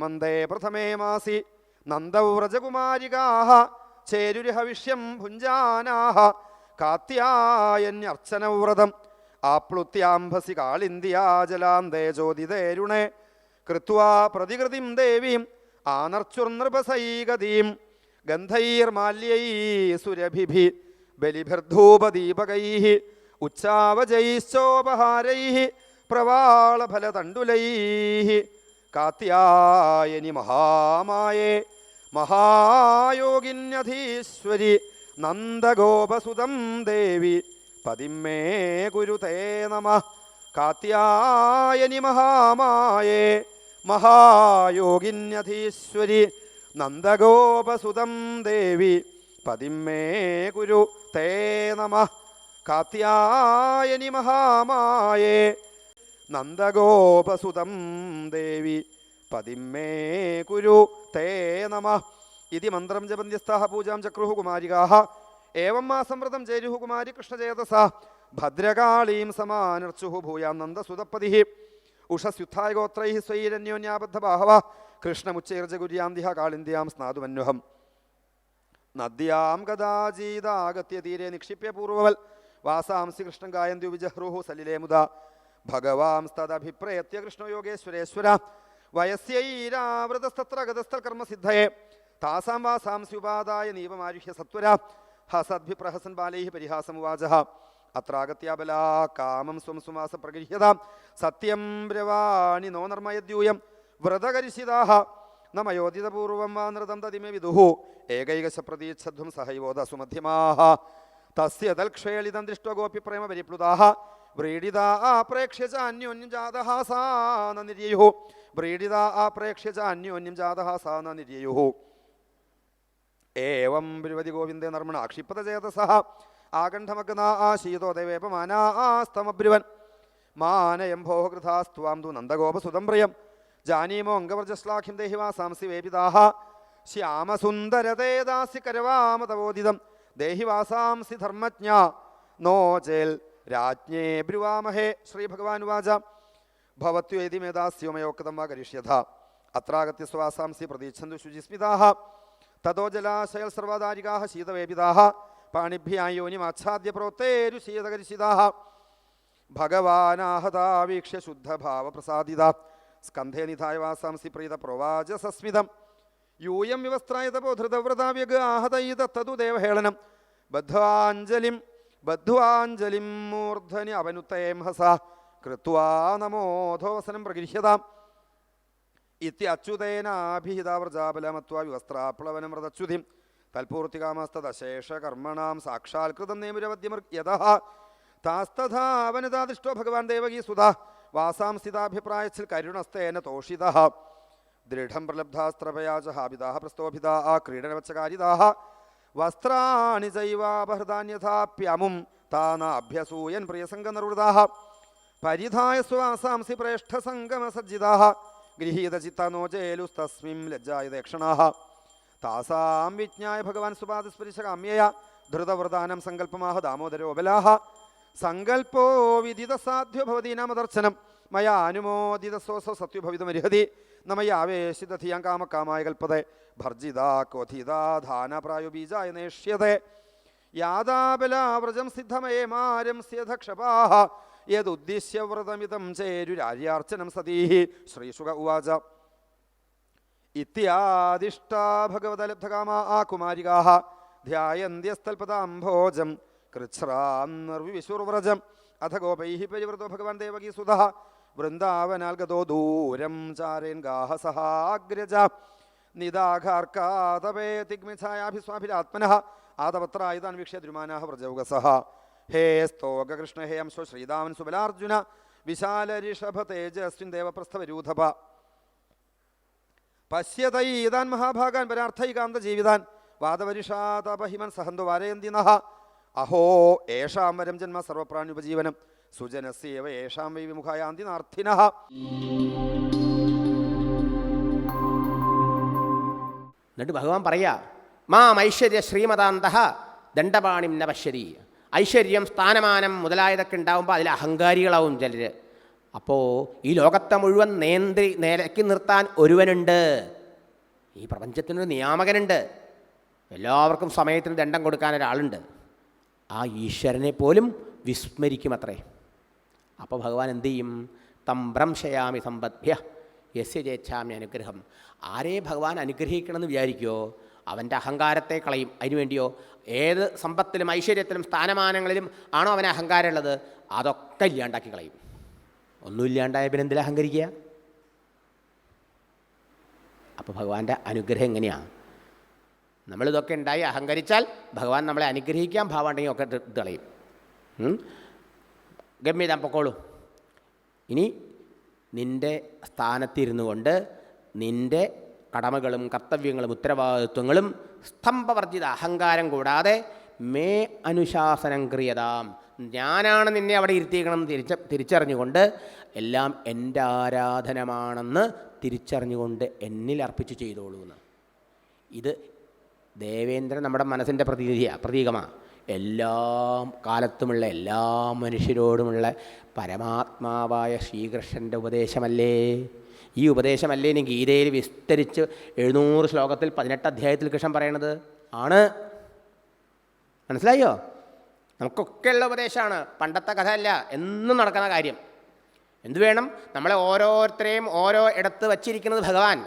ഹേമന്തേ പ്രഥമേ മാസി. നന്ദവ്രജകുമാരികാഹ ചേരുരഹവിഷ്യം ഭുഞ്ചാനാഹ കാത്യായന്യർച്ചനവ്രതം ആപ്ലുത്യാംഭസി കാളിന്ദിയാജലാന്തേ ജ്യോതിതേരുണേ കൃത്വാ പ്രതികൃതിം ദേവീം ആനർച്ചുർനൃപസൈകതീം ഗന്ധൈർമാല്യൈ സുരഭിഭി ബലിഭിർധൂപദീപകൈ ഉച്ചാവജൈശ്ചോപഹാരൈ പ്രവാളഫലതണ്ടുലൈ. കാത്യായനി മഹാമായേ മഹായോഗിന്യധീശ്വരി നന്ദഗോപസുതം ദേവി പതിമേ ഗുരുതേ നമ. കാത്യായനി മഹാമായേ മഹായോഗിന്യധീശ്വരി നന്ദഗോപസുതം ദേവി പതിമേ ഗുരു തേ നമ. കാത്യായനി മഹാമായേ നന്ദഗോപസുതം ദേവി. പതിമേ കുരു. തേ നമ. ഇതി മന്ത്രം ജപന്യസ്ഥ പൂജാം ചക്രുഹു കുമാരികാഹ. ഏവം സമൃതം ചേരുഹു കുമാരി കൃഷ്ണചേതസ ഭദ്രകാളീം സമാനർച്ചുഹു ഭൂയാം നന്ദസുതപ്പതി. ഉഷസ്യുദ്ധായ ഗോത്രൈ സ്വൈരന്യോന്യാബദ്ധ ബാഹവ കൃഷ്ണമുച്ചൈർജഗുര്യാന്തിഹ കാളിന്ദ്യാം സ്നാതുമന്വഹം. നദ്യാം കഥാചീതാഗത്യ തീരെ നിക്ഷിപ്യ പൂർവവൽ വാസാംസി കൃഷ്ണം ഗായന്തി വിജഹ്രുഹു സലിലേ മുദ. ഭഗവാംസ്തദഭിപ്രയത്യ കൃഷ്ണയോഗേശ്വരേശ്വര വയസ്യൈരാവൃതസ്തത്ര ഗതസ്ഥൽ കർമ്മസിദ്ധയെ താസാം വാസാംസ്യുപാദായ നീവമാരുഹ്യ സത്വര. ഹസദ്ഭിപ്രഹസൻ ബാലൈ പരിഹാസമുവാച അത്രാഗത്യാബല കാമം സ്വം സുമാസ പ്രഗൃഹ്യത. സത്യം ബ്രവാണി നോ നർമ്മയദ്യൂയം. വ്രതകരിശിതാഹ. നമയോദിതപൂർവം വാ നൃതം തതിമേ വിദുഹു. ഏകൈകശപ്രതീച്ഛധ്വം സഹൈവോദ സുമധ്യമാഹ. തസ്യ തൽക്ഷേളിതം ദൃഷ്ടോ പ്രേമ പരിപ്ലുതാഹ. വ്രീഡിതാ ആപ്രേക്ഷ്യ ച അന്യോന്യം ജാതഹാസാന സാ ന നിര്യയുഃ വ്രീഡിതാ ആപ്രേക്ഷ്യ ച അന്യോന്യം ജാതഹാസാന സാ ന നിര്യയുഃ ഏവം ബ്രുവതി ഗോവിന്ദേ നർമ്മണ ആക്ഷിപ്പത ചേതസഃ ആകണ്ഠമഗ്ന ആശീതോ ദേവേപമാനാ ആസ്തമബ്രുവൻ മാനയംഭോ കൃഥാസ്ത്വാം തു നന്ദഗോപസുതം പ്രിയം ജാനീമോ അംഗവർജശ്ലാഖ്യം ദേഹി വാസാംസി വേപിതാഹ ശ്യാമസുന്ദരതേ ദാസി കരവാമതബോധിതം ദേഹി ധർമ്മജ്ഞ നോ ചേൽ രാജ്ഞേ ബ്രുവാമഹേ ശ്രീ ഭഗവാൻ വാച ഭവത്യേതി മേധാസ്യോമയോക്തം വാ കരിഷ്യഥ. അത്രാഗത്യ സ്വാസാംസി പ്രതീക്ഷന്തു ശുചിസ്മിതാഹ. തതോ ജലാശയൽ സർവദാരികാഹ ശീതവേപിതാഹ. പാണിഭ്യായോനിമാച്ഛാദ്യ പ്രോത്തേരു ശീതകരിശിതാഹ ഭഗവാനാഹതാവീക്ഷ്യ ശുദ്ധഭാവപ്രസാദിത. സ്കന്ധേ നിധായ വാസാംസി പ്രീത പ്രവാച സസ്മിതം. യൂയം വിവസ്ത്രായതപോ ധൃതവ്രതാവ്യഗ് ആഹതയിത തതു ദേവഹേളനം. ബദ്ധ്വാഞ്ജലിം ബദ്ധ്വാഞ്ജലിം മൂർധനി അവനുത്തേം ഹസ കൃത്വാ നമോധോവസനം പ്രഗൃഹ്യതാം ഇത്യച്യുതേനാഭിഹിതാവ്രജാബലമത്വാ വിവസ്ത്രാപ്ലവനം വ്രതച്യുതിം. തൽപൂർത്തികാമസ്തദശേഷകർമ്മണാം സാക്ഷാത്കൃതം നേമുരവദ്യമർ യതഃ താസ്തഥാ ഭഗവാൻ ദേവകീ സുത വാസാം സ്ഥിതാഭിപ്രായച്ചിൽ കരുണസ്തേന തോഷിത. ദൃഢം പ്രലബ്ധാസ്ത്രപയാ ച ഹാപിതാ പ്രസ്തോഭിതാ. ക്രീഡനവച്ചകാരിതാ. വസ്ത്രാണി ചൈവാപഹൃതാന്യഥാപ്യമും താനാഭ്യസൂയൻ പ്രിയസംഗനിർവൃതാഹ പരിധായ സ്വാസാംസി പ്രേഷ്ഠസംഗമസജ്ജിതാ ഗൃഹീതചിത്തനോ ചേലുസ്തസ്മിം ലജ്ജായതേക്ഷണാः താസാം വിജ്ഞായ ഭഗവാൻ സുപാദസ്പരിശകാമ്യയ ധൃതവൃതാനം സങ്കല്പമാഹ ദാമോദരോബലാഹ സങ്കല്പോ വിദിത സാധ്യോ ഭവതി നാമദർശനം. മയാ അനുമോദിതസോസോ സത്യുഭവിതമർഹതി നമയാവേശിതധിയാം കാമക്കാമായ കൽപ്പതെ ഭർജിത ക്വഥിതാ ധാനപ്രായോ ബീജായ നേഷ്യത്തെ യാതാബലാവ്രജം സിദ്ധമയേ മാരംസ്യധക്ഷപാഹ യദുദ്ദിശ്യ വ്രതമിതം ചേരുരാര്യാർച്ചനം സതീഹി. ശ്രീശുക ഉവാച. ഇത്യാദിഷ്ടാ ഭഗവതലബ്ധകാമ ആ കുമാരികാः ധ്യായന്ത്യസ്ഥൽപദാംഭോജം കൃച്ഛ്രാം നിർവിശുർവ്രജം അഥ ഗോപൈ പരിവൃതോ ഭഗവാൻ ദേവകീ സുതഃ വൃന്ദാവനാൽ ഗതോ ദൂരം ചാരേൻ ഗാഹസഹാഗ്രജ നിദാഘാർക്കാതപേ തിഗ്മിഥായാഭിസ്വാഭിരാത്മന ആതപത്രായുധാൻ വീക്ഷ്യ ദ്രുമാനാः വ്രജൗകസഹ ഹേ സ്തോകൃഷ്ണ ഹേ അംശോ ശ്രീതാമൻ സുബലാർജുന. വിശാലരിഷഭ തേജസ്വിൻ ദേവപ്രസ്ഥവരൂഥപ പശ്യതൈതാൻ മഹാഭാഗാൻ പരാർത്ഥൈകാന്ത ജീവിതാൻ. വാദപരിഷാതപഹിമൻ സഹന്തു വാരയന്തി നഹ. അഹോ ഏഷാം വരം ജന്മ സർവപ്രാണുപജീവനം സുജനസ്യേവ യേഷാം വൈ വിമുഖായാന്തി നാർത്ഥിന. എന്നിട്ട് ഭഗവാൻ പറയാ മാം ഐശ്വര്യ ശ്രീമതാന്ത ദണ്ഡപാണിം ന പശ്യതി. ഐശ്വര്യം സ്ഥാനമാനം മുതലായതൊക്കെ ഉണ്ടാവുമ്പോൾ അതിൽ അഹങ്കാരികളാവും ചിലർ അപ്പോൾ ഈ ലോകത്തെ മുഴുവൻ നേന്ത്രി നിലക്കി നിർത്താൻ ഒരുവനുണ്ട്. ഈ പ്രപഞ്ചത്തിനൊരു നിയാമകനുണ്ട്. എല്ലാവർക്കും സമയത്തിന് ദണ്ഡം കൊടുക്കാൻ ഒരാളുണ്ട്. ആ ഈശ്വരനെ പോലും വിസ്മരിക്കുമത്രേ. അപ്പോൾ ഭഗവാൻ എന്ത് ചെയ്യും? തം ഭ്രംശയാമി സമ്പദ്ഭ്യ യസ്യ ചേച്ഛാമി അനുഗ്രഹം. ആരെ ഭഗവാൻ അനുഗ്രഹിക്കണമെന്ന് വിചാരിക്കുമോ അവന്റെ അഹങ്കാരത്തെ കളയും. അതിനുവേണ്ടിയോ ഏത് സമ്പത്തിലും ഐശ്വര്യത്തിലും സ്ഥാനമാനങ്ങളിലും ആണോ അവൻ അഹങ്കാരമുള്ളത്? അതൊക്കെ ഇല്ലാണ്ടാക്കി കളയും. ഒന്നുമില്ലാണ്ടായ പിന്നെ എന്തിലാ അഹങ്കരിക്കുക? അപ്പോൾ ഭഗവാന്റെ അനുഗ്രഹം എങ്ങനെയാണ് നമ്മളിതൊക്കെ ഉണ്ടായി അഹങ്കരിച്ചാൽ ഭഗവാൻ നമ്മളെ അനുഗ്രഹിക്കാൻ ഭാവമുണ്ടെങ്കിൽ ഒക്കെ കളയും. ഉം? ഗമ്യതാൻ പൊക്കോളൂ. ഇനി നിന്റെ സ്ഥാനത്തിരുന്നു കൊണ്ട് നിന്റെ കടമകളും കർത്തവ്യങ്ങളും ഉത്തരവാദിത്വങ്ങളും സ്തംഭവർജിത അഹങ്കാരം കൂടാതെ മേ അനുശാസനം ക്രിയതാം. ഞാനാണ് നിന്നെ അവിടെ ഇരുത്തിയേക്കണം തിരിച്ച തിരിച്ചറിഞ്ഞുകൊണ്ട് എല്ലാം എന്റെ ആരാധനമാണെന്ന് തിരിച്ചറിഞ്ഞുകൊണ്ട് എന്നിൽ അർപ്പിച്ചു ചെയ്തോളൂ എന്ന് ഇത് ദേവേന്ദ്രൻ നമ്മുടെ മനസ്സിന്റെ പ്രതീതിയാണ് പ്രതീകമാണ് എല്ലാ കാലത്തുമുള്ള എല്ലാ മനുഷ്യരോടുമുള്ള പരമാത്മാവായ ശ്രീകൃഷ്ണന്റെ ഉപദേശമല്ലേ? ഈ ഉപദേശമല്ലേ ഇനി ഗീതയിൽ വിസ്തരിച്ച് എഴുന്നൂറ് ശ്ലോകത്തിൽ പതിനെട്ട് അധ്യായത്തിൽ കൃഷ്ണൻ പറയണത്? ആണ്. മനസ്സിലായോ? നമുക്കൊക്കെയുള്ള ഉപദേശമാണ്. പണ്ടത്തെ കഥയല്ല എന്നും നടക്കുന്ന കാര്യം. എന്തു വേണം? നമ്മളെ ഓരോരുത്തരെയും ഓരോ ഇടത്ത് വച്ചിരിക്കുന്നത് ഭഗവാൻ.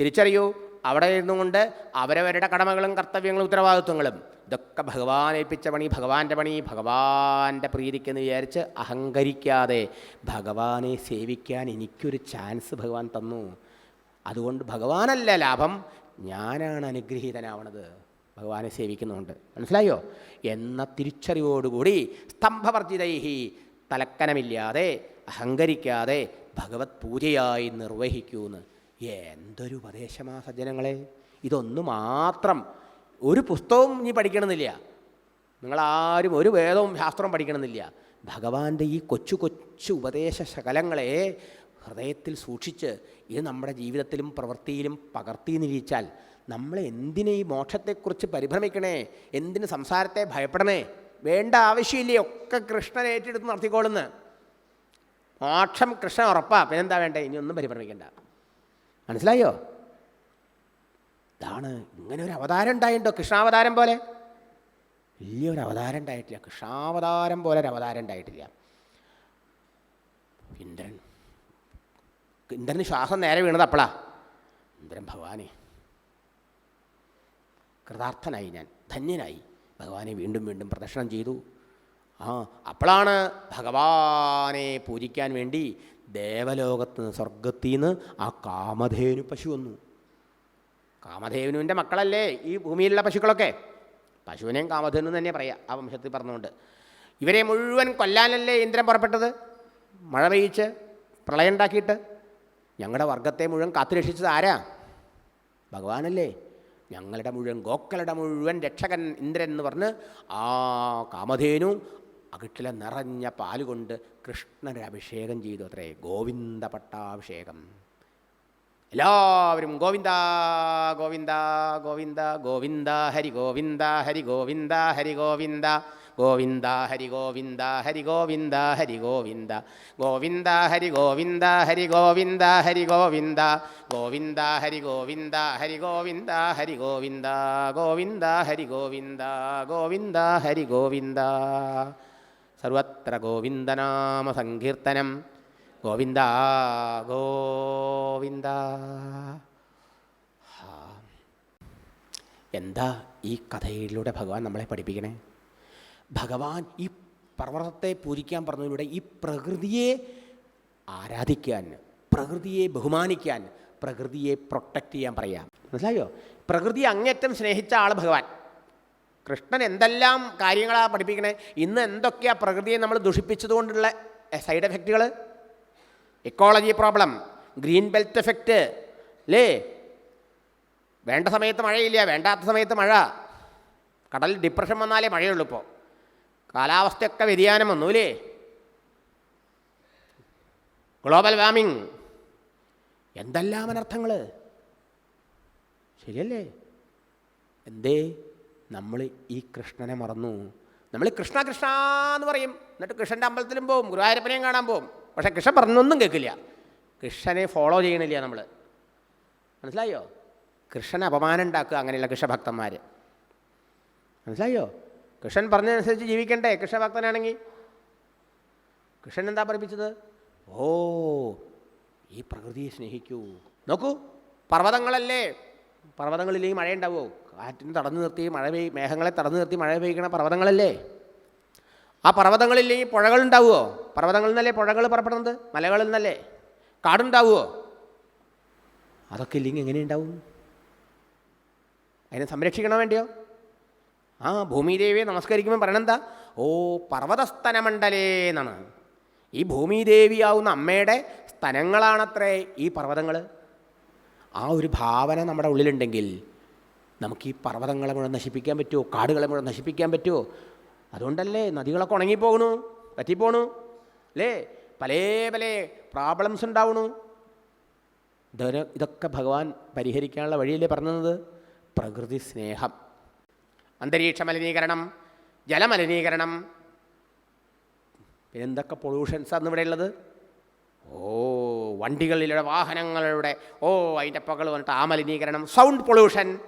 തിരിച്ചറിയൂ അവിടെ ഇരുന്നുകൊണ്ട് അവരവരുടെ കടമകളും കർത്തവ്യങ്ങളും ഉത്തരവാദിത്വങ്ങളും. ഇതൊക്കെ ഭഗവാൻ ഏൽപ്പിച്ച പണി ഭഗവാന്റെ പണി ഭഗവാന്റെ പ്രീതിക്കെന്ന് വിചാരിച്ച് അഹങ്കരിക്കാതെ ഭഗവാനെ സേവിക്കാൻ എനിക്കൊരു ചാൻസ് ഭഗവാൻ തന്നു. അതുകൊണ്ട് ഭഗവാനല്ല ലാഭം ഞാനാണ് അനുഗ്രഹീതനാവണത്. ഭഗവാനെ സേവിക്കുന്നുണ്ട്. മനസ്സിലായോ? എന്ന തിരിച്ചറിവോടുകൂടി സ്തംഭവർജിതൈഹി തലക്കനമില്ലാതെ അഹങ്കരിക്കാതെ ഭഗവത് പൂജയായി നിർവഹിക്കൂന്ന്. എന്തൊരു ഉപദേശമാ സജ്ജനങ്ങളെ. ഇതൊന്നു മാത്രം ഒരു പുസ്തകവും ഇനി പഠിക്കണമെന്നില്ല. നിങ്ങളാരും ഒരു വേദവും ശാസ്ത്രവും പഠിക്കണമെന്നില്ല. ഭഗവാന്റെ ഈ കൊച്ചു കൊച്ചു ഉപദേശ ശകലങ്ങളെ ഹൃദയത്തിൽ സൂക്ഷിച്ച് ഇത് നമ്മുടെ ജീവിതത്തിലും പ്രവൃത്തിയിലും പകർത്തി നിരീച്ചാൽ നമ്മൾ എന്തിനെ ഈ മോക്ഷത്തെക്കുറിച്ച് പരിഭ്രമിക്കണേ? എന്തിന് സംസാരത്തെ ഭയപ്പെടണേ? വേണ്ട ആവശ്യമില്ലേ? ഒക്കെ കൃഷ്ണൻ ഏറ്റെടുത്ത് നടത്തിക്കോളുന്ന്. മോക്ഷം കൃഷ്ണൻ ഉറപ്പാ. പിന്നെന്താ വേണ്ടേ? ഇനിയൊന്നും പരിഭ്രമിക്കണ്ട. മനസ്സിലായോ? ഇതാണ് ഇങ്ങനെ ഒരു അവതാരം ഉണ്ടായിട്ടുണ്ടോ കൃഷ്ണാവതാരം പോലെ? വലിയൊരു അവതാരം ഉണ്ടായിട്ടില്ല കൃഷ്ണാവതാരം പോലെ ഒരു അവതാരം ഉണ്ടായിട്ടില്ല ഇന്ദ്രൻ. ഇന്ദ്രന് ശ്വാസം നേരെ വീണത് അപ്പളാ. ഇന്ദ്രൻ ഭഗവാനെ. കൃതാർത്ഥനായി ഞാൻ. ധന്യനായി. ഭഗവാനെ വീണ്ടും വീണ്ടും പ്രദക്ഷിണം ചെയ്തു. ആ അപ്പോഴാണ് ഭഗവാനെ പൂജിക്കാൻ വേണ്ടി ദേവലോകത്ത് നിന്ന് സ്വർഗത്തിൽ നിന്ന് ആ കാമധേനു പശു വന്നു. കാമധേനുവിന്റെ മക്കളല്ലേ ഈ ഭൂമിയിലുള്ള പശുക്കളൊക്കെ? പശുവിനെയും കാമധേനു തന്നെ പറയാം ആ വംശത്തിൽ പറഞ്ഞുകൊണ്ട്. ഇവരെ മുഴുവൻ കൊല്ലാനല്ലേ ഇന്ദ്രൻ പുറപ്പെട്ടത്? മഴ പെയ്യിച്ച് പ്രളയം ഉണ്ടാക്കിയിട്ട്? ഞങ്ങളുടെ വർഗത്തെ മുഴുവൻ കാത്തുരക്ഷിച്ചത് ആരാ? ഭഗവാനല്ലേ. ഞങ്ങളുടെ മുഴുവൻ ഗോക്കളുടെ മുഴുവൻ രക്ഷകൻ ഇന്ദ്രൻ എന്ന് പറഞ്ഞ് ആ കാമധേനു അകിട്ടിലെ നിറഞ്ഞ പാലുകൊണ്ട് കൃഷ്ണനെ അഭിഷേകം ചെയ്തു അത്രേ. ഗോവിന്ദ പട്ടാഭിഷേകം. എല്ലാവരും ഗോവിന്ദ ഗോവിന്ദ ഗോവിന്ദ ഗോവിന്ദ ഹരി ഗോവിന്ദ ഹരി ഗോവിന്ദ ഹരി ഗോവിന്ദ ഗോവിന്ദ ഹരി ഗോവിന്ദ ഹരി ഗോവിന്ദ ഹരി ഗോവിന്ദ ഗോവിന്ദ ഹരി ഗോവിന്ദ ഹരി ഗോവിന്ദ ഹരി ഗോവിന്ദ ഗോവിന്ദ ഹരി ഗോവിന്ദ ഹരി ഗോവിന്ദ ഹരി ഗോവിന്ദ ഗോവിന്ദ ഹരി ഗോവിന്ദ ഗോവിന്ദ ഹരി ഗോവിന്ദ സർവത്ര ഗോവിന്ദനാമ സങ്കീർത്തനം ഗോവിന്ദ ഗോവിന്ദ. എന്താ ഈ കഥയിലൂടെ ഭഗവാൻ നമ്മളെ പഠിപ്പിക്കണേ? ഭഗവാൻ ഈ പർവതത്തെ പൂജിക്കാൻ പറഞ്ഞതിലൂടെ ഈ പ്രകൃതിയെ ആരാധിക്കാൻ പ്രകൃതിയെ ബഹുമാനിക്കാൻ പ്രകൃതിയെ പ്രൊട്ടക്റ്റ് ചെയ്യാൻ പറയാം. മനസ്സിലായോ? പ്രകൃതി അങ്ങേറ്റം സ്നേഹിച്ച ആൾ ഭഗവാൻ. കൃഷ്ണൻ എന്തെല്ലാം കാര്യങ്ങളാണ് പഠിപ്പിക്കണേ? ഇന്ന് എന്തൊക്കെയാണ് പ്രകൃതിയെ നമ്മൾ ദുഷിപ്പിച്ചതുകൊണ്ടുള്ള side എഫക്റ്റുകൾ ecology problem green belt effect അല്ലേ വേണ്ട സമയത്ത് മഴയില്ല വേണ്ടാത്ത സമയത്ത് മഴ. കടൽ ഡിപ്രഷൻ വന്നാലേ മഴയുള്ളൂ ഇപ്പോൾ കാലാവസ്ഥയൊക്കെ വ്യതിയാനം വന്നു അല്ലേ ഗ്ലോബൽ വാർമിംഗ് എന്തെല്ലാം അനർത്ഥങ്ങൾ ശരിയല്ലേ? എന്തേ? നമ്മൾ ഈ കൃഷ്ണനെ മറന്നു. നമ്മൾ കൃഷ്ണ കൃഷ്ണ എന്ന് പറയും. എന്നിട്ട് കൃഷ്ണന്റെ അമ്പലത്തിലും പോവും ഗുരുവായൂരപ്പനെയും കാണാൻ പോവും. പക്ഷേ കൃഷ്ണൻ പറഞ്ഞൊന്നും കേൾക്കില്ല. കൃഷ്ണനെ ഫോളോ ചെയ്യണില്ല നമ്മൾ മനസ്സിലായോ? കൃഷ്ണൻ അപമാനം ഉണ്ടാക്കുക അങ്ങനെയുള്ള കൃഷ്ണഭക്തന്മാർ മനസ്സിലായോ? കൃഷ്ണൻ പറഞ്ഞതനുസരിച്ച് ജീവിക്കണ്ടേ കൃഷ്ണഭക്തനാണെങ്കിൽ? കൃഷ്ണൻ എന്താ പഠിപ്പിച്ചത്? ഓ ഈ പ്രകൃതിയെ സ്നേഹിക്കൂ. നോക്കൂ പർവതങ്ങളല്ലേ? പർവതങ്ങളില്ലേ മഴ ഉണ്ടാവുമോ കാറ്റിന് തടഞ്ഞു നിർത്തി മഴ പെയ്യ് മേഘങ്ങളെ തടഞ്ഞു നിർത്തി മഴ പെയ്യണ പർവതങ്ങളല്ലേ? ആ പർവതങ്ങളില്ലെങ്കിൽ പുഴകൾ ഉണ്ടാവുമോ പർവതങ്ങളിൽ നിന്നല്ലേ പുഴകൾ പുറപ്പെടുന്നത്? മലകളിൽ നിന്നല്ലേ? കാടുണ്ടാവുമോ അതൊക്കെ ഇല്ലെങ്കിൽ എങ്ങനെ ഉണ്ടാവും? അതിനെ സംരക്ഷിക്കണം വേണ്ടിയോ? ആ ഭൂമിദേവിയെ നമസ്കരിക്കുമ്പോൾ പറയണെന്താ ഓ പർവതസ്തനമണ്ഡലേ എന്നാണ്. ഈ ഭൂമിദേവിയാവുന്ന അമ്മയുടെ സ്തനങ്ങളാണത്രേ ഈ പർവതങ്ങൾ ആ ഒരു ഭാവന നമ്മുടെ ഉള്ളിലുണ്ടെങ്കിൽ നമുക്ക് ഈ പർവതങ്ങളെ മുഴുവൻ നശിപ്പിക്കാൻ പറ്റുമോ? കാടുകളെ മുഴുവൻ നശിപ്പിക്കാൻ പറ്റുമോ? അതുകൊണ്ടല്ലേ നദികളൊക്കെ ഉണങ്ങിപ്പോകണു പറ്റിപ്പോണു. അല്ലേ പല പല പ്രോബ്ലംസ് ഉണ്ടാവണു. ഇതൊരു ഇതൊക്കെ ഭഗവാൻ പരിഹരിക്കാനുള്ള വഴിയല്ലേ പറഞ്ഞത്? പ്രകൃതി സ്നേഹം. അന്തരീക്ഷ മലിനീകരണം ജലമലിനീകരണം പിന്നെന്തൊക്കെ പൊള്യൂഷൻസാണ് ഇവിടെ ഉള്ളത്? ഓ വണ്ടികളിലൂടെ വാഹനങ്ങളുടെ ഓ അതിന്റെ പകൽ വന്നിട്ട് ആ മലിനീകരണം. സൗണ്ട് പൊള്യൂഷൻ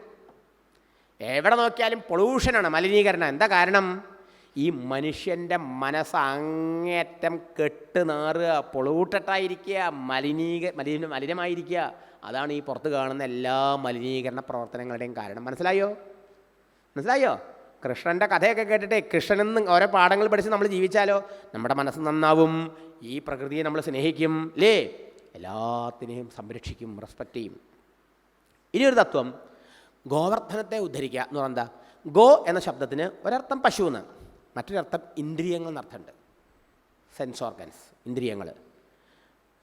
എവിടെ നോക്കിയാലും പൊള്യൂഷനാണ് മലിനീകരണം. എന്താ കാരണം? ഈ മനുഷ്യന്റെ മനസ്സ് അങ്ങേറ്റം കെട്ട് നാറുക പൊളൂട്ടട്ടായിരിക്കുക മലിനീക മലിന മലിനമായിരിക്കുക. അതാണ് ഈ പുറത്ത് കാണുന്ന എല്ലാ മലിനീകരണ പ്രവർത്തനങ്ങളുടെയും കാരണം. മനസ്സിലായോ? മനസ്സിലായോ? കൃഷ്ണന്റെ കഥയൊക്കെ കേട്ടിട്ടേ കൃഷ്ണനെന്ന് ഓരോ പാഠങ്ങൾ പഠിച്ച് നമ്മൾ ജീവിച്ചാലോ? നമ്മുടെ മനസ്സ് നന്നാവും ഈ പ്രകൃതിയെ നമ്മൾ സ്നേഹിക്കും ലേ എല്ലാത്തിനെയും സംരക്ഷിക്കും റെസ്പെക്റ്റ് ചെയ്യും. ഇനിയൊരു തത്വം ഗോവർദ്ധനത്തെ ഉദ്ധരിക്കുക. എന്ന് പറഞ്ഞാൽ ഗോ എന്ന ശബ്ദത്തിന് ഒരർത്ഥം പശു എന്ന് മറ്റൊരർത്ഥം ഇന്ദ്രിയങ്ങൾ എന്നർത്ഥമുണ്ട്. സെൻസ് ഓർഗൻസ് ഇന്ദ്രിയങ്ങൾ.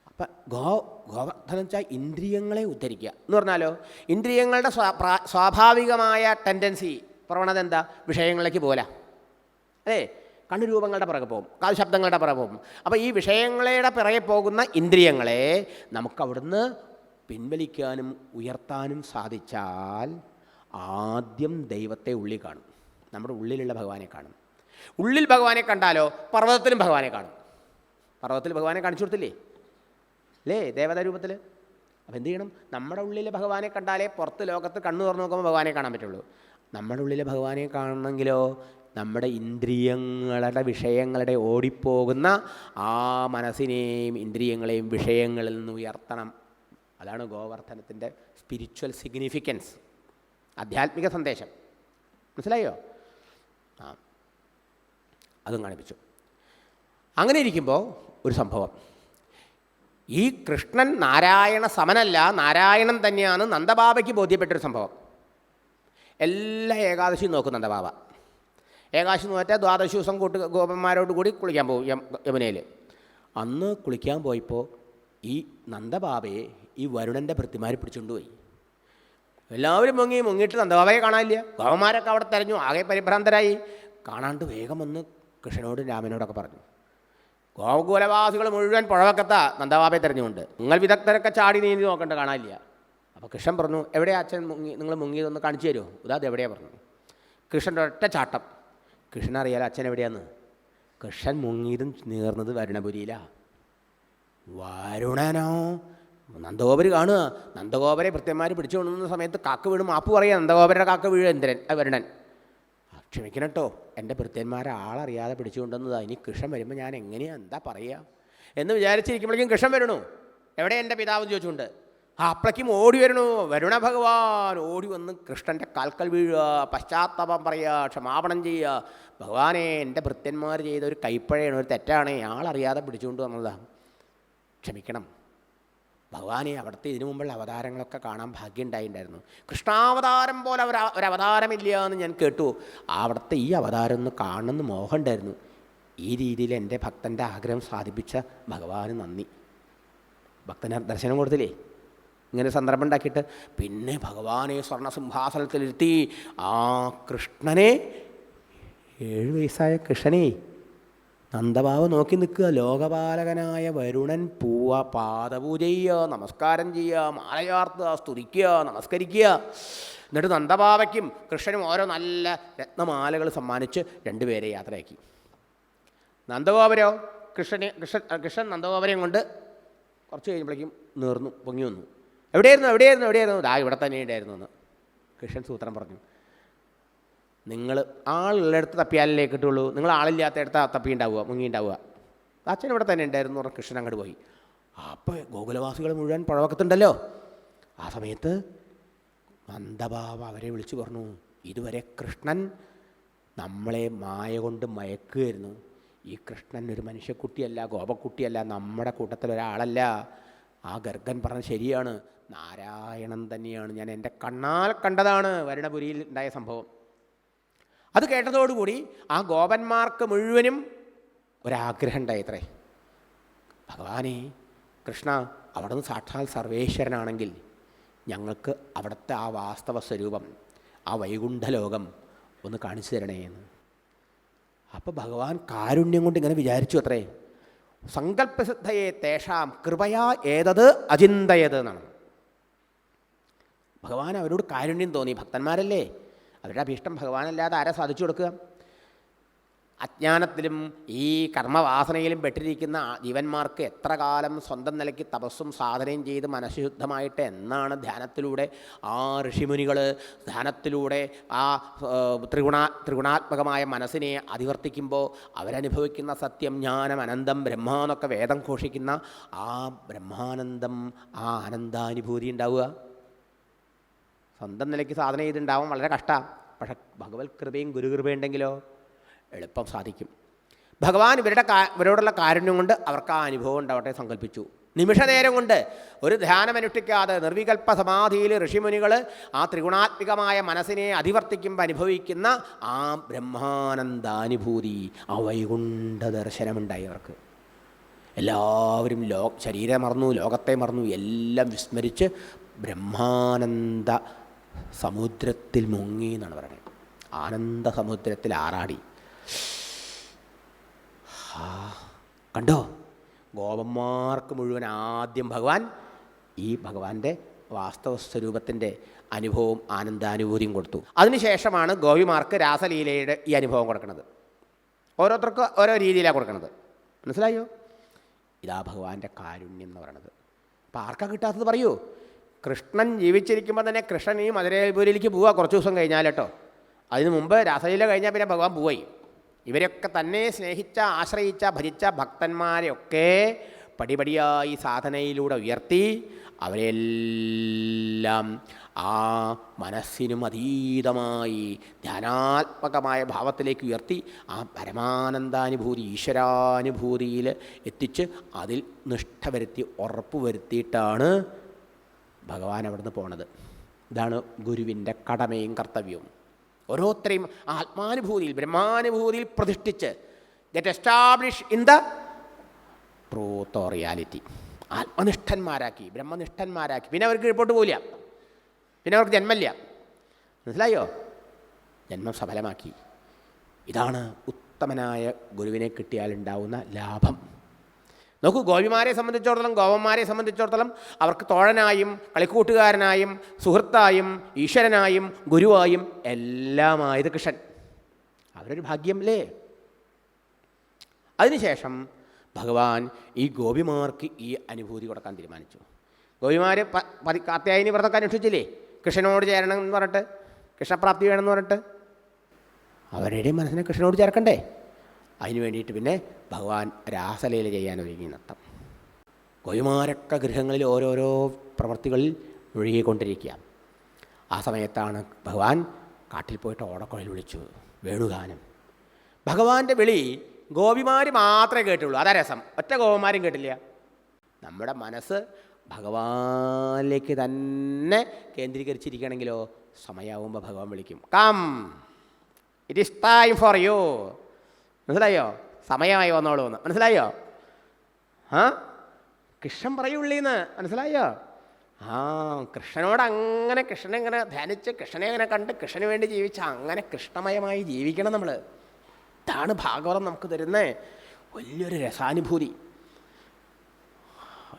അപ്പം ഗോ ഗോവർദ്ധനം വെച്ചാൽ ഇന്ദ്രിയങ്ങളെ ഉദ്ധരിക്കുക. എന്ന് പറഞ്ഞാലോ ഇന്ദ്രിയങ്ങളുടെ സ്വാ സ്വാഭാവികമായ ടെൻഡൻസി പ്രവണത എന്താ? വിഷയങ്ങളിലേക്ക് പോല അല്ലേ? കണ്ണുരൂപങ്ങളുടെ പിറകെ പോകും കാൽ ശബ്ദങ്ങളുടെ പിറകെ പോകും. അപ്പോൾ ഈ വിഷയങ്ങളുടെ പിറകെ പോകുന്ന ഇന്ദ്രിയങ്ങളെ നമുക്കവിടുന്ന് പിൻവലിക്കാനും ഉയർത്താനും സാധിച്ചാൽ ആദ്യം ദൈവത്തെ ഉള്ളിൽ കാണും. നമ്മുടെ ഉള്ളിലുള്ള ഭഗവാനെ കാണും. ഉള്ളിൽ ഭഗവാനെ കണ്ടാലോ പർവതത്തിലും ഭഗവാനെ കാണും. പർവതത്തിൽ ഭഗവാനെ കാണിച്ചു കൊടുത്തില്ലേ? അല്ലേ ദേവതാരൂപത്തിൽ അപ്പം എന്ത് ചെയ്യണം? നമ്മുടെ ഉള്ളിലെ ഭഗവാനെ കണ്ടാലേ പുറത്ത് ലോകത്ത് കണ്ണു തുറന്ന് നോക്കുമ്പോൾ ഭഗവാനെ കാണാൻ പറ്റുള്ളൂ. നമ്മുടെ ഉള്ളിലെ ഭഗവാനെ കാണണമെങ്കിലോ നമ്മുടെ ഇന്ദ്രിയങ്ങളുടെ വിഷയങ്ങളുടെ ഓടിപ്പോകുന്ന ആ മനസ്സിനെയും ഇന്ദ്രിയങ്ങളെയും വിഷയങ്ങളിൽ നിന്ന് ഉയർത്തണം. അതാണ് ഗോവർദ്ധനത്തിന്റെ സ്പിരിച്വൽ സിഗ്നിഫിക്കൻസ് ആധ്യാത്മിക സന്ദേശം. മനസ്സിലായോ? ആ. അതും കാണിപ്പിച്ചു. അങ്ങനെ ഇരിക്കുമ്പോൾ ഒരു സംഭവം. ഈ കൃഷ്ണൻ നാരായണ സമനല്ല നാരായണൻ തന്നെയാണ് നന്ദബാബയ്ക്ക് ബോധ്യപ്പെട്ടൊരു സംഭവം. എല്ലാ ഏകാദശിയും നോക്കും നന്ദബാബ. ഏകാദശി പറഞ്ഞാൽ ദ്വാദശി ദിവസം കൂട്ട് ഗോപന്മാരോട് കൂടി കുളിക്കാൻ പോകും യമുനയിൽ അന്ന് കുളിക്കാൻ പോയപ്പോൾ ഈ നന്ദബാബയെ ഈ വരുണന്റെ പ്രതിമാരി പിടിച്ചുകൊണ്ടുപോയി എല്ലാവരും മുങ്ങി മുങ്ങിയിട്ട് നന്ദബാബയെ കാണാനില്ല. ഗോപന്മാരൊക്കെ അവിടെ തെരഞ്ഞു ആകെ പരിഭ്രാന്തരായി. കാണാണ്ട് വേഗം വന്ന് കൃഷ്ണനോടും രാമനോടൊക്കെ പറഞ്ഞു. ഗോകുലവാസികൾ മുഴുവൻ പുഴവക്കത്ത നന്ദബാബയെ തെരഞ്ഞുകൊണ്ട്. നിങ്ങൾ വിദഗ്ധരൊക്കെ ചാടി നീന്തി നോക്കണ്ട കാണാനില്ല. അപ്പോൾ കൃഷ്ണൻ പറഞ്ഞു എവിടെയാ അച്ഛൻ മുങ്ങി നിങ്ങൾ മുങ്ങിയതൊന്ന് കാണിച്ചു തരുമോ? അത് എവിടെയാ പറഞ്ഞു. കൃഷ്ണന്റെ ഒറ്റ ചാട്ടം. കൃഷ്ണൻ അറിയാലോ അച്ഛൻ എവിടെയാന്ന്? കൃഷ്ണൻ മുങ്ങിയതും നീർന്നത് വരുണപുരിയിലാണ് വരുണനോ? നന്ദഗോപര് കാണുക നന്ദഗോപരെ ഭൃത്യന്മാർ പിടിച്ചു കൊണ്ടുവന്ന സമയത്ത് കാക്ക വീണ്. മാപ്പ് പറയുക നന്ദഗോപരുടെ കാക്ക വീഴുക ഇന്ദ്രൻ വരുണൻ. ക്ഷമിക്കണം കേട്ടോ എന്റെ ഭൃത്യന്മാരെ ആളറിയാതെ പിടിച്ചുകൊണ്ടുവന്നതാ. ഇനി കൃഷ്ണൻ വരുമ്പോൾ ഞാൻ എങ്ങനെയാണ് എന്താ പറയുക എന്ന് വിചാരിച്ചിരിക്കുമ്പോഴേക്കും കൃഷ്ണൻ വരണു. എവിടെ എന്റെ പിതാവ് ചോദിച്ചുകൊണ്ട്. ആ അപ്പളേക്കും ഓടി വരണു. വരുണ ഭഗവാൻ ഓടി വന്ന് കൃഷ്ണന്റെ കാൽക്കൽ വീഴുക പശ്ചാത്തപം പറയുക ക്ഷമാപണം ചെയ്യുക. ഭഗവാനെ എന്റെ ഭൃത്യന്മാർ ചെയ്ത ഒരു കൈപ്പഴയാണ് ഒരു തെറ്റാണ്. ആളറിയാതെ പിടിച്ചുകൊണ്ട് വന്നതാണ് ക്ഷമിക്കണം. ഭഗവാനെ അവിടുത്തെ ഇതിനു മുമ്പുള്ള അവതാരങ്ങളൊക്കെ കാണാൻ ഭാഗ്യം ഉണ്ടായിട്ടുണ്ടായിരുന്നു കൃഷ്ണാവതാരം പോലെ ഒരു ഒരവതാരമില്ല എന്ന് ഞാൻ കേട്ടു. അവിടുത്തെ ഈ അവതാരം ഒന്ന് കാണണമെന്ന് മോഹം ഉണ്ടായിരുന്നു. ഈ രീതിയിൽ എന്റെ ഭക്തന്റെ ആഗ്രഹം സാധിപ്പിച്ച ഭഗവാന് നന്ദി. ഭക്തന് ദർശനം കൊടുത്തില്ലേ? ഇങ്ങനെ സന്ദർഭം ഉണ്ടാക്കിയിട്ട് പിന്നെ ഭഗവാനെ സ്വർണസിംഹാസനത്തിലിരുത്തി ആ കൃഷ്ണനെ ഏഴ് വയസ്സായ കൃഷ്ണനെ നന്ദബാബു നോക്കി നിൽക്കുക. ലോകപാലകനായ വരുണൻ പൂവ. പാദപൂജ ചെയ്യുക നമസ്കാരം ചെയ്യുക മാലയാർത്തുക സ്തുതിക്കുക നമസ്കരിക്കുക. എന്നിട്ട് നന്ദബാവയ്ക്കും കൃഷ്ണനും ഓരോ നല്ല രത്നമാലകൾ സമ്മാനിച്ച് രണ്ടുപേരെ യാത്രയാക്കി. നന്ദഗോപരോ? കൃഷ്ണനെ കൃഷ്ണൻ കൃഷ്ണൻ നന്ദഗോപരെയും കൊണ്ട് കുറച്ച് കഴിഞ്ഞപ്പോഴേക്കും നേർന്നു പൊങ്ങി വന്നു. എവിടെയായിരുന്നു? എവിടെയായിരുന്നു? എവിടെയായിരുന്നു? ദാ ഇവിടെ തന്നെ ഉണ്ടായിരുന്നു എന്ന് കൃഷ്ണൻ സൂത്രം പറഞ്ഞു. നിങ്ങൾ ആളുള്ളിടത്ത് തപ്പിയാലല്ലേ കിട്ടുള്ളൂ നിങ്ങൾ ആളില്ലാത്ത ഇടത്ത് തപ്പി ഉണ്ടാവുക മുങ്ങി ഉണ്ടാവുക അച്ഛൻ ഇവിടെ തന്നെ ഉണ്ടായിരുന്നു പറഞ്ഞ കൃഷ്ണൻ അങ്ങോട്ട് പോയി. അപ്പോൾ ഗോകുലവാസികൾ മുഴുവൻ പുഴവക്കത്തുണ്ടല്ലോ. ആ സമയത്ത് നന്ദബാബ അവരെ വിളിച്ചു പറഞ്ഞു ഇതുവരെ കൃഷ്ണൻ നമ്മളെ മായ കൊണ്ട് മയക്കുമായിരുന്നു ഈ കൃഷ്ണൻ ഒരു മനുഷ്യക്കുട്ടിയല്ല ഗോപക്കുട്ടിയല്ല നമ്മുടെ കൂട്ടത്തിൽ ഒരാളല്ല. ആ ഗർഗൻ പറഞ്ഞ ശരിയാണ്. നാരായണൻ തന്നെയാണ്. ഞാൻ എന്റെ കണ്ണാൽ കണ്ടതാണ്. വരുണപുരിയിൽ ഉണ്ടായ സംഭവം. അത് കേട്ടതോടുകൂടി ആ ഗോപന്മാർക്ക് മുഴുവനും ഒരാഗ്രഹം ഉണ്ടായത്രേ ഭഗവാനെ കൃഷ്ണ അവിടുന്ന് സാക്ഷാൽ സർവേശ്വരനാണെങ്കിൽ ഞങ്ങൾക്ക് അവിടുത്തെ ആ വാസ്തവ സ്വരൂപം ആ വൈകുണ്ഠലോകം ഒന്ന് കാണിച്ചു തരണേ എന്ന്. അപ്പോൾ ഭഗവാൻ കാരുണ്യം കൊണ്ട് ഇങ്ങനെ വിചാരിച്ചു അത്രേ. സങ്കല്പസിദ്ധയെ തേഷാം കൃപയാ ഏതത് അചിന്തയത് എന്നാണ്. ഭഗവാൻ അവരോട് കാരുണ്യം തോന്നി. ഭക്തന്മാരല്ലേ? അവരുടെ അഭീഷ്ടം ഭഗവാനല്ലാതെ ആരെ സാധിച്ചു കൊടുക്കുക? അജ്ഞാനത്തിലും ഈ കർമ്മവാസനയിലും പെട്ടിരിക്കുന്ന ജീവന്മാർക്ക് എത്ര കാലം സ്വന്തം നിലയ്ക്ക് തപസ്സും സാധനയും ചെയ്ത് മനഃശുദ്ധമായിട്ട് എന്നാണ് ധ്യാനത്തിലൂടെ ആ ഋഷിമുനികൾ ധ്യാനത്തിലൂടെ ആ ത്രിഗുണ ത്രിഗുണാത്മകമായ മനസ്സിനെ അധിവർത്തിക്കുമ്പോൾ അവരനുഭവിക്കുന്ന സത്യം ജ്ഞാനം അനന്തം ബ്രഹ്മ എന്നൊക്കെ വേദം ഘോഷിക്കുന്ന ആ ബ്രഹ്മാനന്ദം ആ ആനന്ദാനുഭൂതി ഉണ്ടാവുക. സ്വന്തം നിലയ്ക്ക് സാധന ചെയ്തുണ്ടാവാൻ വളരെ കഷ്ടമാണ് പക്ഷെ ഭഗവത് കൃപയും ഗുരുകൃപയും ഉണ്ടെങ്കിലോ എളുപ്പം സാധിക്കും. ഭഗവാൻ ഇവരുടെ ഇവരോടുള്ള കാരുണ്യം കൊണ്ട് അവർക്ക് ആ അനുഭവം ഉണ്ടാവട്ടെ സങ്കല്പിച്ചു നിമിഷനേരം കൊണ്ട് ഒരു ധ്യാനമനുഷ്ഠിക്കാതെ നിർവികൽപ്പ സമാധിയിൽ ഋഷിമുനികൾ ആ ത്രിഗുണാത്മികമായ മനസ്സിനെ അതിവർത്തിക്കുമ്പോൾ അനുഭവിക്കുന്ന ആ ബ്രഹ്മാനന്ദാനുഭൂതി ആ വൈകുണ്ഠ ദർശനമുണ്ടായി അവർക്ക്. എല്ലാവരും ലോ ശരീരം മറന്നു ലോകത്തെ മറന്നു എല്ലാം വിസ്മരിച്ച് ബ്രഹ്മാനന്ദ സമുദ്രത്തിൽ മുങ്ങി എന്നാണ് പറയുന്നത്. ആനന്ദ സമുദ്രത്തിൽ ആറാടി കണ്ടോ? ഗോപന്മാർക്ക് മുഴുവൻ ആദ്യം ഭഗവാൻ ഈ ഭഗവാന്റെ വാസ്തവ സ്വരൂപത്തിന്റെ അനുഭവവും ആനന്ദാനുഭൂതിയും കൊടുത്തു. അതിനുശേഷമാണ് ഗോപിമാർക്ക് രാസലീലയുടെ ഈ അനുഭവം കൊടുക്കുന്നത്. ഓരോരുത്തർക്ക് ഓരോ രീതിയിലാണ് കൊടുക്കുന്നത്. മനസ്സിലായോ? ഇതാ ഭഗവാന്റെ കാരുണ്യം എന്ന് പറയുന്നത്. അപ്പോൾ ആർക്കാ കിട്ടാത്തത് പറയൂ? കൃഷ്ണൻ ജീവിച്ചിരിക്കുമ്പോൾ തന്നെ കൃഷ്ണൻ ഈ മധുരപുരിയിലേക്ക് പോവുക കുറച്ച് ദിവസം കഴിഞ്ഞാൽ കേട്ടോ. അതിന് മുമ്പ് രാസലീല കഴിഞ്ഞാൽ പിന്നെ ഭഗവാൻ പോയി ഇവരൊക്കെ തന്നെ സ്നേഹിച്ച ആശ്രയിച്ച ഭരിച്ച ഭക്തന്മാരെയൊക്കെ പടിപടിയായി സാധനയിലൂടെ ഉയർത്തി അവരെല്ലാം ആ മനസ്സിനും അതീതമായി ധ്യാനാത്മകമായ ഭാവത്തിലേക്ക് ഉയർത്തി ആ പരമാനന്ദാനുഭൂതി ഈശ്വരാനുഭൂതിയിൽ എത്തിച്ച് അതിൽ നിഷ്ഠ വരുത്തി ഉറപ്പ് വരുത്തിയിട്ടാണ് ഭഗവാൻ അവിടുന്ന് പോണത്. ഇതാണ് ഗുരുവിന്റെ കടമയും കർത്തവ്യവും. ഓരോരുത്തരെയും ആത്മാനുഭൂതിയിൽ ബ്രഹ്മാനുഭൂതിയിൽ പ്രതിഷ്ഠിച്ച് get establish in the truth or reality ആത്മനിഷ്ഠന്മാരാക്കി ബ്രഹ്മനിഷ്ഠന്മാരാക്കി. പിന്നെ അവർക്ക് കീഴ്പോട്ട് പോവില്ല പിന്നെ അവർക്ക് ജന്മമില്ല. മനസ്സിലായോ? ജന്മം സഫലമാക്കി. ഇതാണ് ഉത്തമനായ ഗുരുവിനെ കിട്ടിയാലുണ്ടാവുന്ന ലാഭം. നോക്കൂ ഗോപിമാരെ സംബന്ധിച്ചിടത്തോളം ഗോപന്മാരെ സംബന്ധിച്ചിടത്തോളം അവർക്ക് തോഴനായും കളിക്കൂട്ടുകാരനായും സുഹൃത്തായും ഈശ്വരനായും ഗുരുവായും എല്ലാമായത് കൃഷ്ണൻ. അവരൊരു ഭാഗ്യം അല്ലേ അതിനുശേഷം ഭഗവാൻ ഈ ഗോപിമാർക്ക് ഈ അനുഭൂതി കൊടുക്കാൻ തീരുമാനിച്ചു. ഗോപിമാർ പതി കാത്യായനി വ്രതമൊക്കെ അനുഷ്ഠിച്ചില്ലേ? കൃഷ്ണനോട് ചേരണം എന്ന് പറഞ്ഞിട്ട് കൃഷ്ണപ്രാപ്തി വേണമെന്ന് പറഞ്ഞിട്ട്. അവരുടെ മനസ്സിനെ കൃഷ്ണനോട് ചേർക്കണ്ടേ? അതിന് വേണ്ടിയിട്ട് പിന്നെ ഭഗവാൻ രാസലീല ചെയ്യാൻ ഒരുങ്ങി നൃത്തം. ഗോപിമാരൊക്കെ ഗൃഹങ്ങളിൽ ഓരോരോ പ്രവൃത്തികളിൽ ഒഴുകിക്കൊണ്ടിരിക്കുക. ആ സമയത്താണ് ഭഗവാൻ കാട്ടിൽ പോയിട്ട് ഓടക്കുഴൽ വിളിച്ചു വേണുഗാനം. ഭഗവാന്റെ വിളി ഗോപിമാർ മാത്രമേ കേട്ടുള്ളൂ. അതാ രസം. ഒറ്റ ഗോപന്മാരും കേട്ടില്ല. നമ്മുടെ മനസ്സ് ഭഗവാനിലേക്ക് തന്നെ കേന്ദ്രീകരിച്ചിരിക്കണമെങ്കിലോ സമയമാവുമ്പോൾ ഭഗവാൻ വിളിക്കും. Come. It is time for you മനസ്സിലായോ? സമയമായി വന്നോളൂ എന്ന്. മനസ്സിലായോ? ആ? കൃഷ്ണൻ പറയുള്ളീന്ന്. മനസ്സിലായോ? ആ കൃഷ്ണനോട് അങ്ങനെ കൃഷ്ണനെ ഇങ്ങനെ ധ്യാനിച്ച് കൃഷ്ണനെ അങ്ങനെ കണ്ട് കൃഷ്ണന് വേണ്ടി ജീവിച്ച അങ്ങനെ കൃഷ്ണമയമായി ജീവിക്കണം നമ്മൾ ഇതാണ് ഭാഗവതം നമുക്ക് തരുന്ന വലിയൊരു രസാനുഭൂതി.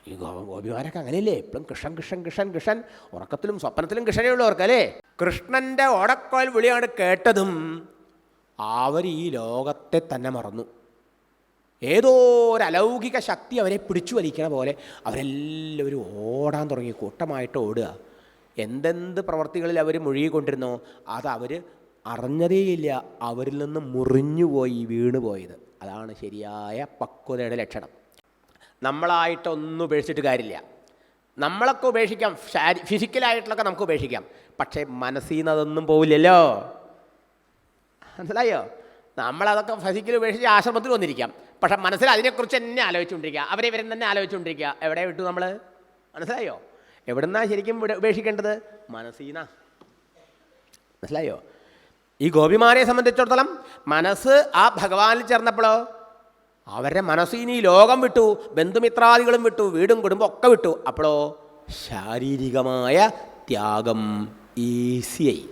ഈ ഗോപിമാരൊക്കെ അങ്ങനെയല്ലേ? എപ്പോഴും കൃഷ്ണൻ കൃഷ്ണൻ കൃഷ്ണൻ കൃഷ്ണൻ. ഉറക്കത്തിലും സ്വപ്നത്തിലും കൃഷ്ണനേ ഉള്ളൂ അവർക്കല്ലേ കൃഷ്ണന്റെ ഓടക്കോൽ വിളിയാണ് കേട്ടതും. അവർ ഈ ലോകത്തെ തന്നെ മറന്നു. ഏതോ ഒരു അലൗകിക ശക്തി അവരെ പിടിച്ചു വലിക്കണ പോലെ അവരെല്ലാവരും ഓടാൻ തുടങ്ങി കൂട്ടമായിട്ട് ഓടുക. എന്തെന്ത് പ്രവർത്തികളിൽ അവർ മുഴുകിക്കൊണ്ടിരുന്നോ അത് അവർ അറിഞ്ഞതേയില്ല. അവരിൽ നിന്ന് മുറിഞ്ഞുപോയി വീണുപോയത്. അതാണ് ശരിയായ പക്വതയുടെ ലക്ഷണം. നമ്മളായിട്ടൊന്നും ഉപേക്ഷിച്ചിട്ട് കാര്യമില്ല. നമ്മളൊക്കെ ഉപേക്ഷിക്കാം. ഫിസിക്കലായിട്ടുള്ളൊക്കെ നമുക്ക് ഉപേക്ഷിക്കാം. പക്ഷേ മനസ്സിൽ നിന്ന് അതൊന്നും പോവില്ലല്ലോ. മനസ്സിലായോ? നമ്മളതൊക്കെ ഫിസിക്കൽ ഉപേക്ഷിച്ച് ആശ്രമത്തിൽ വന്നിരിക്കാം. പക്ഷെ മനസ്സിൽ അതിനെക്കുറിച്ച് തന്നെ ആലോചിച്ചുകൊണ്ടിരിക്കുക. അവരെ ഇവരും തന്നെ ആലോചിച്ചുകൊണ്ടിരിക്കുക. എവിടെ വിട്ടു നമ്മൾ മനസ്സിലായോ? എവിടുന്നാ ശരിക്കും ഉപേക്ഷിക്കേണ്ടത്? മനസ്സീന. മനസ്സിലായോ? ഈ ഗോപിമാരെ സംബന്ധിച്ചിടത്തോളം മനസ്സ് ആ ഭഗവാനിൽ ചേർന്നപ്പോഴോ? അവരുടെ മനസ്സിനി ലോകം വിട്ടു ബന്ധുമിത്രാദികളും വിട്ടു വീടും കുടുംബം ഒക്കെ വിട്ടു. അപ്പോഴോ? ശാരീരികമായ ത്യാഗം ഈസിയായി.